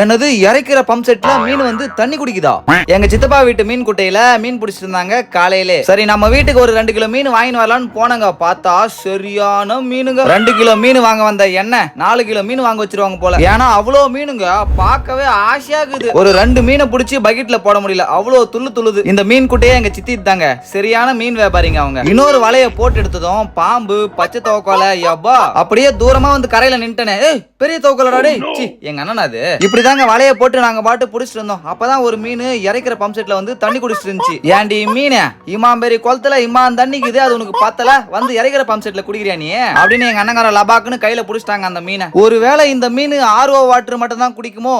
எனது இறைக்கிற பம்ப் செட்ல மீன் வந்து தண்ணி குடிக்குதா? எங்க சித்தப்பா வீட்டு மீன் குட்டையில மீன் பிடிச்சிட்டு இருந்தாங்க காலையிலே. சரி நம்ம வீட்டுக்கு ஒரு ரெண்டு கிலோ மீன் வாங்கி வரலாம்னு போனங்க. பார்த்தா சரியான மீனுங்க. ரெண்டு கிலோ மீன் வாங்க வந்த எண்ணெய் நாலு கிலோ மீன் வாங்க வச்சிருவாங்க போல. ஏன்னா அவ்வளோ மீனுங்க பார்க்கவே ஆசையா இருக்குது ஒரு ரெண்டு மீனை பிடிச்சி பக்கெட்ல போட முடியல. அவ்வளோ துள்ளு துள்ளுது. இந்த மீன் குட்டையே எங்க சித்தி தாங்க சரியான மீன் வியாபாரிங்க அவங்க. இன்னொரு வலைய போட்டு எடுத்ததும் பாம்பு பச்சை தவக்கோலை எப்பா அப்படியே தூரமா வந்து கரையில நின்ட்டனே. பெரிய தவக்கோலடா டேய். சி எங்க அண்ணன் அது. இப்படிதாங்க வலைய போட்டு நாங்க பாட்டு புடிச்சிட்டு இருந்தோம். அப்பதான் ஒரு மீன் இறைக்கிற பம்ப் செட்ல வந்து தண்ணி குடிச்சிட்டு இருந்துச்சு. ஏன்டி மீன்? இமாம் பெரிய குளத்துல இம்மான் தண்ணிக்குது அது உனக்கு பத்தல? வந்து இறைக்கிற பம்ப் செட்ல குடிக்கிறியா நீ? அப்படின்னு எங்க அண்ணங்கார லபாக்குன்னு கையில புடிச்சிட்டாங்க அந்த மீனை. ஒருவேளை இந்த மீன் ஆர்வ வாட்டர் மட்டும் தான் குடிக்குமோ?